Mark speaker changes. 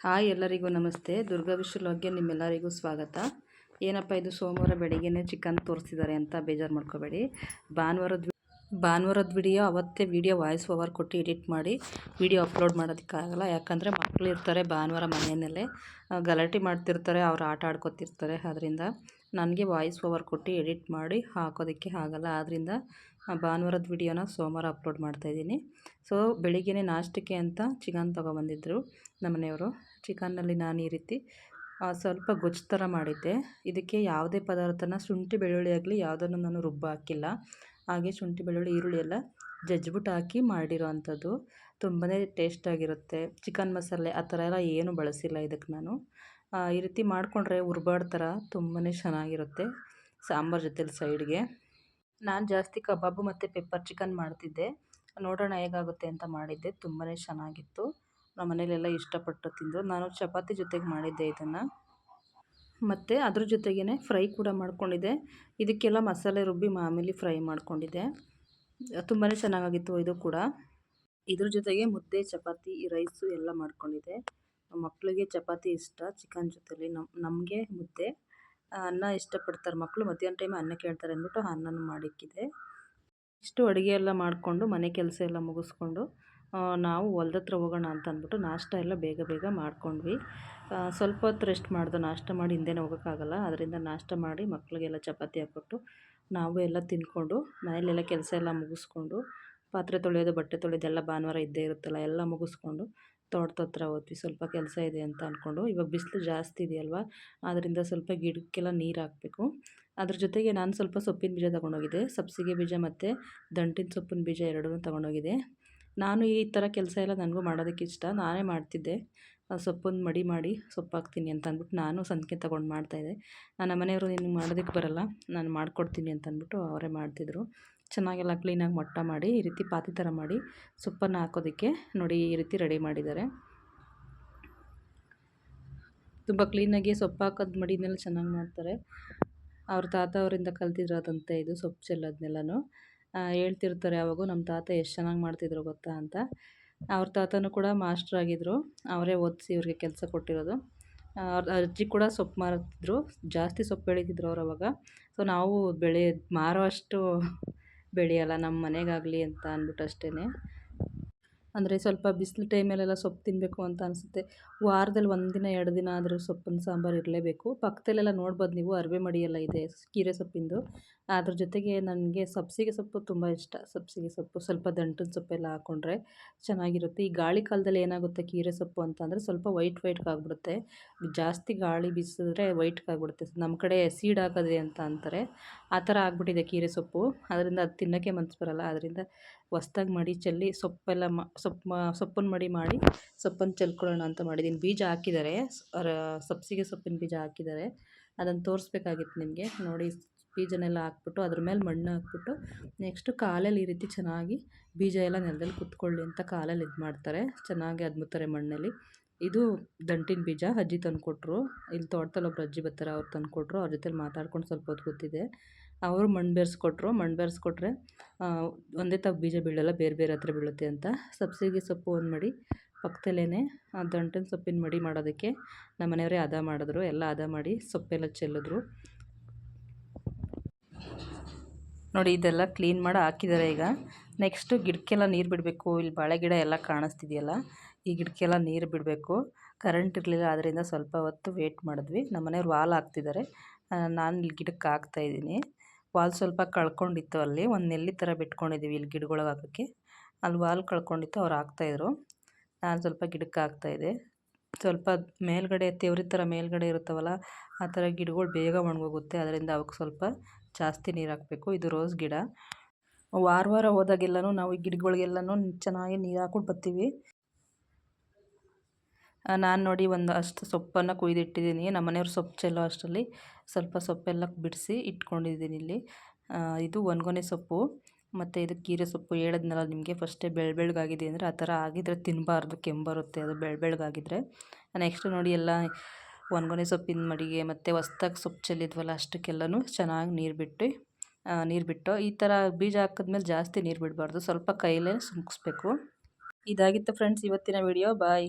Speaker 1: Hi ಎಲ್ಲರಿಗೂ ನಮಸ್ತೆ. ದುರ್ಗಾ ವಿಶ್ವಲೋಗ್ಗೆ ನಿಮ್ಮೆಲ್ಲರಿಗೂ ಸ್ವಾಗತ. ಏನಪ್ಪ ಇದು ಸೋಮವಾರ ಬೆಳಿಗ್ಗೆನೇ ಚಿಕನ್ ತೋರಿಸಿದ್ದಾರೆ ಅಂತ ಬೇಜಾರು ಮಾಡ್ಕೋಬೇಡಿ. ಭಾನುವಾರದ ಭಾನುವಾರದ ವಿಡಿಯೋ ಅವತ್ತೇ ವಿಡಿಯೋ ವಾಯ್ಸ್ ಓವರ್ ಕೊಟ್ಟು ಎಡಿಟ್ ಮಾಡಿ ವಿಡಿಯೋ ಅಪ್ಲೋಡ್ ಮಾಡೋದಕ್ಕಾಗಲ್ಲ. ಯಾಕಂದರೆ ಮಕ್ಕಳು ಇರ್ತಾರೆ ಭಾನುವಾರ ಮನೆಯಲ್ಲೇ. ಗಲಾಟೆ ಮಾಡ್ತಿರ್ತಾರೆ, ಅವ್ರು ಆಟ ಆಡ್ಕೊತಿರ್ತಾರೆ. ಅದರಿಂದ ನನಗೆ ವಾಯ್ಸ್ ಓವರ್ ಕೊಟ್ಟು ಎಡಿಟ್ ಮಾಡಿ ಹಾಕೋದಕ್ಕೆ ಆಗಲ್ಲ. ಆದ್ದರಿಂದ ಭಾನುವಾರದ ವಿಡಿಯೋನ ಸೋಮವಾರ ಅಪ್ಲೋಡ್ ಮಾಡ್ತಾಯಿದ್ದೀನಿ ಸೊ ಬೆಳಿಗ್ಗೆ ನಾಷ್ಟಕ್ಕೆ ಅಂತ ಚಿಕನ್ ತೊಗೊಬಂದಿದ್ದರು ನಮ್ಮನೆಯವರು. ಚಿಕನ್ನಲ್ಲಿ ನಾನು ಈ ರೀತಿ ಸ್ವಲ್ಪ ಗೊಜ್ಜು ಥರ ಮಾಡಿದ್ದೆ. ಇದಕ್ಕೆ ಯಾವುದೇ ಪದಾರ್ಥನ ಶುಂಠಿ ಬೆಳ್ಳುಳ್ಳಿ ಆಗಲಿ, ಯಾವುದನ್ನು ನಾನು ರುಬ್ಬ ಹಾಕಿಲ್ಲ. ಹಾಗೆ ಶುಂಠಿ, ಬೆಳ್ಳುಳ್ಳಿ, ಈರುಳ್ಳಿ ಎಲ್ಲ ಜಜ್ಬಿಟ್ಟು ಹಾಕಿ ಮಾಡಿರೋ ಅಂಥದ್ದು ತುಂಬಾ ಟೇಸ್ಟಾಗಿರುತ್ತೆ ಚಿಕನ್ ಮಸಾಲೆ ಆ ಥರ ಎಲ್ಲ ಏನೂ ಬಳಸಿಲ್ಲ ಇದಕ್ಕೆ ನಾನು. ಈ ರೀತಿ ಮಾಡಿಕೊಂಡ್ರೆ ಉರ್ಬಾಡ್ ಥರ ತುಂಬಾ ಚೆನ್ನಾಗಿರುತ್ತೆ ಸಾಂಬಾರು ಜೊತೆಲಿ ಸೈಡ್ಗೆ ನಾನು ಜಾಸ್ತಿ ಕಬಾಬು ಮತ್ತು ಪೆಪ್ಪರ್ ಚಿಕನ್ ಮಾಡ್ತಿದ್ದೆ. ನೋಡೋಣ ಹೇಗಾಗುತ್ತೆ ಅಂತ ಮಾಡಿದ್ದೆ. ತುಂಬಾ ಚೆನ್ನಾಗಿತ್ತು. ನಮ್ಮ ಮನೇಲೆಲ್ಲ ಇಷ್ಟಪಟ್ಟು ತಿಂದರು ನಾನು ಚಪಾತಿ ಜೊತೆಗೆ ಮಾಡಿದ್ದೆ ಇದನ್ನು. ಮತ್ತು ಅದ್ರ ಜೊತೆಗೇ ಫ್ರೈ ಕೂಡ ಮಾಡಿಕೊಂಡಿದ್ದೆ. ಇದಕ್ಕೆಲ್ಲ ಮಸಾಲೆ ರುಬ್ಬಿ ಮಾಮೂಲಿ ಫ್ರೈ ಮಾಡಿಕೊಂಡಿದ್ದೆ. ತುಂಬಾ ಚೆನ್ನಾಗಾಗಿತ್ತು ಇದು ಕೂಡ. ಇದ್ರ ಜೊತೆಗೆ ಮುದ್ದೆ, ಚಪಾತಿ, ರೈಸು ಎಲ್ಲ ಮಾಡಿಕೊಂಡಿದ್ದೆ. ಮಕ್ಕಳಿಗೆ ಚಪಾತಿ ಇಷ್ಟ, ಚಿಕನ್ ಜೊತೆಲಿ ನಮ್ಮ ನಮಗೆ ಮುದ್ದೆ. ಅನ್ನ ಇಷ್ಟಪಡ್ತಾರೆ ಮಕ್ಕಳು ಮಧ್ಯಾಹ್ನ ಟೈಮ್ ಅನ್ನ ಕೇಳ್ತಾರೆ ಅಂದ್ಬಿಟ್ಟು ಅನ್ನನೂ ಮಾಡಿಕ್ಕಿದೆ. ಇಷ್ಟು ಅಡುಗೆ ಎಲ್ಲ ಮಾಡಿಕೊಂಡು, ಮನೆ ಕೆಲಸ ಎಲ್ಲ ಮುಗಿಸ್ಕೊಂಡು ನಾವು ಹೊಲ್ದ ಹತ್ರ ಹೋಗೋಣ ಅಂತ ಅಂದ್ಬಿಟ್ಟು ನಾಷ್ಟ ಎಲ್ಲ ಬೇಗ ಬೇಗ ಮಾಡ್ಕೊಂಡ್ವಿ. ಸ್ವಲ್ಪ ಹೊತ್ತು ರೆಸ್ಟ್ ಮಾಡ್ದು ನಾಷ್ಟ ಮಾಡಿ ಹಿಂದೆನೇ ಹೋಗೋಕ್ಕಾಗಲ್ಲ. ಅದರಿಂದ ನಾಷ್ಟ ಮಾಡಿ ಮಕ್ಕಳಿಗೆಲ್ಲ ಚಪಾತಿ ಹಾಕ್ಕೊಟ್ಟು ನಾವು ಎಲ್ಲ ತಿಂದ್ಕೊಂಡು ಮನೆಯಲ್ಲೆಲ್ಲ ಕೆಲಸ ಎಲ್ಲ ಮುಗಿಸ್ಕೊಂಡು ಪಾತ್ರೆ ತೊಳೆಯೋದು, ಬಟ್ಟೆ ತೊಳೆಯೋದು ಎಲ್ಲ ಭಾನುವಾರ ಇದ್ದೇ ಇರುತ್ತಲ್ಲ, ಎಲ್ಲ ಮುಗಿಸ್ಕೊಂಡು ತೋಟದ ಹತ್ರ ಹೋದ್ವಿ. ಸ್ವಲ್ಪ ಕೆಲಸ ಇದೆ ಅಂತ ಅಂದ್ಕೊಂಡು ಇವಾಗ ಬಿಸಿಲು ಜಾಸ್ತಿ ಇದೆಯಲ್ವ ಆದ್ದರಿಂದ ಸ್ವಲ್ಪ ಗಿಡಕ್ಕೆಲ್ಲ ನೀರು ಹಾಕಬೇಕು. ಅದ್ರ ಜೊತೆಗೆ ನಾನು ಸ್ವಲ್ಪ ಸೊಪ್ಪಿನ ಬೀಜ ತೊಗೊಂಡೋಗಿದ್ದೆ. ಸಬ್ಸಿಗೆ ಬೀಜ ಮತ್ತು ದಂಟಿನ ಸೊಪ್ಪಿನ ಬೀಜ ಎರಡನ್ನೂ ತೊಗೊಂಡೋಗಿದ್ದೆ. ನಾನು ಈ ಥರ ಕೆಲಸ ಎಲ್ಲ ನನಗೂ ಮಾಡೋದಕ್ಕೆ ಇಷ್ಟ. ನಾನೇ ಮಾಡ್ತಿದ್ದೆ. ಆ ಸೊಪ್ಪನ್ನು ಮಡಿ ಮಾಡಿ ಸೊಪ್ಪು ಹಾಕ್ತೀನಿ ಅಂತ ಅಂದ್ಬಿಟ್ಟು ನಾನು ಸಂತಿಗೆ ತಗೊಂಡು ಮಾಡ್ತಾಯಿದ್ದೆ. ನನ್ನ ಮನೆಯವರು ನಿನಗೆ ಮಾಡೋದಕ್ಕೆ ಬರಲ್ಲ, ನಾನು ಮಾಡಿಕೊಡ್ತೀನಿ ಅಂತ ಅಂದ್ಬಿಟ್ಟು ಅವರೇ ಮಾಡ್ತಿದ್ರು. ಚೆನ್ನಾಗೆಲ್ಲ ಕ್ಲೀನಾಗಿ ಮೊಟ್ಟ ಮಾಡಿ, ಈ ರೀತಿ ಪಾತಿ ಥರ ಮಾಡಿ ಸೊಪ್ಪನ್ನು ಹಾಕೋದಕ್ಕೆ ನೋಡಿ ಈ ರೀತಿ ರೆಡಿ ಮಾಡಿದ್ದಾರೆ. ತುಂಬ ಕ್ಲೀನಾಗಿ ಸೊಪ್ಪು ಹಾಕೋದು ಮಡಿನೆಲ್ಲ ಚೆನ್ನಾಗಿ ಮಾಡ್ತಾರೆ. ಅವ್ರ ತಾತ ಅವರಿಂದ ಕಲ್ತಿರೋದಂತೆ ಇದು ಸೊಪ್ಪು ಚೆಲ್ಲೋದನ್ನೆಲ್ಲನೂ ಹೇಳ್ತಿರ್ತಾರೆ ಯಾವಾಗೂ ನಮ್ಮ ತಾತ ಎಷ್ಟು ಚೆನ್ನಾಗಿ ಮಾಡ್ತಿದ್ರು ಗೊತ್ತಾ ಅಂತ. ಅವ್ರ ತಾತನೂ ಕೂಡ ಮಾಸ್ಟ್ರ್ ಆಗಿದ್ದರು ಅವರೇ ಓದಿಸಿ ಇವ್ರಿಗೆ ಕೆಲಸ ಕೊಟ್ಟಿರೋದು. ಅವ್ರ ಅಜ್ಜಿ ಕೂಡ ಸೊಪ್ಪು ಮಾರುತ್ತಿದ್ರು. ಜಾಸ್ತಿ ಸೊಪ್ಪು ಬೆಳೀತಿದ್ರು ಅವ್ರು ಅವಾಗ. ಸೊ ನಾವು ಬೆಳೆ ಮಾರೋ ಅಷ್ಟು ಬೆಳೆಯಲ್ಲ ನಮ್ಮ ಮನೆಗಾಗಲಿ ಅಂತ ಅಂದ್ಬಿಟ್ಟು ಅಷ್ಟೇ ಅಂದರೆ ಸ್ವಲ್ಪ ಬಿಸಿಲು ಟೈಮಲ್ಲೆಲ್ಲ ಸೊಪ್ಪು ತಿನ್ನಬೇಕು ಅಂತ ಅನಿಸುತ್ತೆ. ವಾರದಲ್ಲಿ ಒಂದು ದಿನ, ಎರಡು ದಿನ ಆದರೂ ಸೊಪ್ಪಿನ ಸಾಂಬಾರು ಇರಲೇಬೇಕು. ಪಕ್ಕದಲ್ಲೆಲ್ಲ ನೋಡ್ಬೋದು ನೀವು, ಅರಿವೆ ಮಡಿ ಎಲ್ಲ ಇದೆ ಕೀರೆ ಸೊಪ್ಪಿಂದು. ಅದ್ರ ಜೊತೆಗೆ ನನಗೆ ಸಬ್ಸಿಗೆ ಸೊಪ್ಪು ತುಂಬ ಇಷ್ಟ. ಸಬ್ಸಿಗೆ ಸೊಪ್ಪು ಸ್ವಲ್ಪ ದಂಟಿನ ಸೊಪ್ಪೆಲ್ಲ ಹಾಕ್ಕೊಂಡ್ರೆ ಚೆನ್ನಾಗಿರುತ್ತೆ. ಈ ಗಾಳಿ ಕಾಲದಲ್ಲಿ ಏನಾಗುತ್ತೆ ಕೀರೆ ಸೊಪ್ಪು ಅಂತಂದರೆ ಸ್ವಲ್ಪ ವೈಟ್ ವೈಟ್ಗೆ ಆಗಿಬಿಡುತ್ತೆ. ಜಾಸ್ತಿ ಗಾಳಿ ಬೀಸಿದ್ರೆ ವೈಟ್ಗೆ ಆಗಿಬಿಡುತ್ತೆ. ನಮ್ಮ ಕಡೆ ಸೀಡ್ ಹಾಕೋದೆ ಅಂತ ಅಂತಾರೆ. ಆ ಥರ ಆಗಿಬಿಟ್ಟಿದೆ ಕೀರೆ ಸೊಪ್ಪು. ಅದರಿಂದ ಅದು ತಿನ್ನೋಕ್ಕೆ ಮನ್ಸು ಬರಲ್ಲ. ಅದರಿಂದ ಹೊಸ್ದಾಗಿ ಮಡಿ ಚೆಲ್ಲಿ ಸೊಪ್ಪೆಲ್ಲ ಮ ಸೊಪ್ಪು ಸೊಪ್ಪನ್ನು ಮಡಿ ಮಾಡಿ ಸೊಪ್ಪನ್ನು ಚೆಲ್ಕೊಳ್ಳೋಣ ಅಂತ ಮಾಡಿದ್ದೀನಿ ಬೀಜ ಹಾಕಿದ್ದಾರೆ. ಸಬ್ಸಿಗೆ ಸೊಪ್ಪಿನ ಬೀಜ ಹಾಕಿದ್ದಾರೆ. ಅದನ್ನು ತೋರಿಸ್ಬೇಕಾಗಿತ್ತು ನಿಮಗೆ. ನೋಡಿ, ಬೀಜನೆಲ್ಲ ಹಾಕ್ಬಿಟ್ಟು ಅದ್ರ ಮೇಲೆ ಮಣ್ಣು ಹಾಕ್ಬಿಟ್ಟು ನೆಕ್ಸ್ಟು ಕಾಲಲ್ಲಿ ಈ ರೀತಿ ಚೆನ್ನಾಗಿ ಬೀಜ ಎಲ್ಲ ನೆಲದಲ್ಲಿ ಕುತ್ಕೊಳ್ಳಿ ಅಂತ ಕಾಲಲ್ಲಿ ಇದು ಮಾಡ್ತಾರೆ ಚೆನ್ನಾಗಿ ಅದ್ಮುತ್ತಾರೆ ಮಣ್ಣಲ್ಲಿ. ಇದು ದಂಟಿನ ಬೀಜ, ಅಜ್ಜಿ ತಂದುಕೊಟ್ರು. ಇಲ್ಲಿ ತೋಟದಲ್ಲಿ ಒಬ್ರು ಅಜ್ಜಿ ಬರ್ತಾರೆ, ಅವ್ರು ತಂದುಕೊಟ್ರು. ಅವ್ರ ಜೊತೆಲಿ ಮಾತಾಡ್ಕೊಂಡು ಸ್ವಲ್ಪ ಹೊತ್ತು ಕೂತಿದ್ದೆ. ಅವರು ಮಣ್ಣು ಬೆರೆಸ್ಕೊಟ್ರು. ಮಣ್ಣು ಬೆರೆಸ್ಕೊಟ್ರೆ ಒಂದೇ ತಾವು ಬೀಜ ಬೀಳಲ್ಲ, ಬೇರೆ ಬೇರೆ ಹತ್ರ ಬೀಳುತ್ತೆ ಅಂತ. ಸಬ್ಸಿಗೆ ಸೊಪ್ಪು ಒಂದು ಮಡಿ ಪಕ್ಕದಲ್ಲೇ ಆ ದಂಟಿನ ಸೊಪ್ಪಿನ ಮಡಿ ಮಾಡೋದಕ್ಕೆ ನಮ್ಮ ಮನೆಯವರೇ ಹದ ಮಾಡಿದ್ರು. ಎಲ್ಲ ಹದ ಮಾಡಿ ಸೊಪ್ಪೆಲ್ಲ ಚೆಲ್ಲಿದ್ರು. ನೋಡಿ, ಇದೆಲ್ಲ ಕ್ಲೀನ್ ಮಾಡಿ ಹಾಕಿದ್ದಾರೆ ಈಗ. ನೆಕ್ಸ್ಟು ಗಿಡಕ್ಕೆಲ್ಲ ನೀರು ಬಿಡಬೇಕು. ಇಲ್ಲಿ ಬಾಳೆ ಗಿಡ ಎಲ್ಲ ಕಾಣಿಸ್ತಿದೆಯಲ್ಲ. ಈ ಗಿಡಕ್ಕೆಲ್ಲ ನೀರು ಬಿಡಬೇಕು. ಕರೆಂಟ್ ಇರಲಿಲ್ಲ ಆದ್ದರಿಂದ ಸ್ವಲ್ಪ ಹೊತ್ತು ವೇಟ್ ಮಾಡಿದ್ವಿ. ನಮ್ಮ ಮನೆಯವ್ರು ವಾಲ್ ಹಾಕ್ತಿದ್ದಾರೆ. ನಾನು ಇಲ್ಲಿ ಗಿಡಕ್ಕೆ ಹಾಕ್ತಾಯಿದ್ದೀನಿ ವಾಲ್ ಸ್ವಲ್ಪ ಕಳ್ಕೊಂಡಿತ್ತು ಅಲ್ಲಿ. ಒಂದು ನೆಲ್ಲಿ ಥರ ಬಿಟ್ಕೊಂಡಿದ್ದೀವಿ ಇಲ್ಲಿ ಗಿಡಗಳಿಗೆ ಹಾಕೋಕ್ಕೆ. ಅಲ್ಲಿ ವಾಲ್ ಕಳ್ಕೊಂಡಿತ್ತು, ಅವ್ರು ಹಾಕ್ತಾಯಿದ್ರು ನಾನು ಸ್ವಲ್ಪ ಗಿಡಕ್ಕೆ ಹಾಕ್ತಾಯಿದ್ದೆ ಸ್ವಲ್ಪ ಮೇಲ್ಗಡೆ, ತೆವ್ರಿ ಥರ ಮೇಲ್ಗಡೆ ಇರುತ್ತವಲ್ಲ, ಆ ಥರ ಗಿಡಗಳು ಬೇಗ ಒಣಗೋಗುತ್ತೆ. ಅದರಿಂದ ಅವಕ್ಕೆ ಸ್ವಲ್ಪ ಜಾಸ್ತಿ ನೀರು ಹಾಕಬೇಕು. ಇದು ರೋಸ್ ಗಿಡ. ವಾರ ವಾರ ಹೋದಾಗೆಲ್ಲನೂ ನಾವು ಈ ಗಿಡಗಳಿಗೆಲ್ಲನೂ ಚೆನ್ನಾಗಿ ನೀರು ಹಾಕ್ಬಿಟ್ಟು ಬರ್ತೀವಿ. ನಾನು ನೋಡಿ ಒಂದು ಅಷ್ಟು ಸೊಪ್ಪನ್ನು ಕುಯ್ದಿಟ್ಟಿದ್ದೀನಿ ನಮ್ಮ ಮನೆಯವ್ರು ಸೊಪ್ಪು ಚೆಲ್ಲೋ ಅಷ್ಟರಲ್ಲಿ. ಸ್ವಲ್ಪ ಸೊಪ್ಪೆಲ್ಲ ಬಿಡಿಸಿ ಇಟ್ಕೊಂಡಿದ್ದೀನಿ ಇಲ್ಲಿ. ಇದು ಒಣಗೊನೆ ಸೊಪ್ಪು. ಮತ್ತು ಇದು ಕೀರೆ ಸೊಪ್ಪು ಹೇಳಿದ್ನಲ್ಲ ನಿಮಗೆ ಫಸ್ಟೇ ಬೆಳ್ ಬೆಳಗಾಗಿದೆ ಅಂದರೆ ಆ ಥರ ಆಗಿದ್ರೆ ತಿನ್ನಬಾರ್ದು ಕೆಂಬರುತ್ತೆ ಅದು ಬೆಳ್ ಬೆಳಗಾಗಿದ್ರೆ ನೆಕ್ಸ್ಟ್ ನೋಡಿ ಎಲ್ಲ ಒಣಗೊನೆ ಸೊಪ್ಪಿನ ಮಡಿಗೆ ಮತ್ತು ಹೊಸ್ದಾಗಿ ಸೊಪ್ಪು ಚೆಲ್ಲಿದ್ವಲ್ಲ ಅಷ್ಟಕ್ಕೆಲ್ಲನೂ ಚೆನ್ನಾಗಿ ನೀರು ಬಿಟ್ಟು ನೀರು ಬಿಟ್ಟು, ಈ ಥರ ಬೀಜ ಹಾಕಿದ್ಮೇಲೆ ಜಾಸ್ತಿ ನೀರು ಬಿಡಬಾರ್ದು. ಸ್ವಲ್ಪ ಕೈಲೇ ಸುಮ್ಕಿಸ್ಬೇಕು. ಇದಾಗಿತ್ತು ಫ್ರೆಂಡ್ಸ್ ಇವತ್ತಿನ ವಿಡಿಯೋ ಬಾಯ್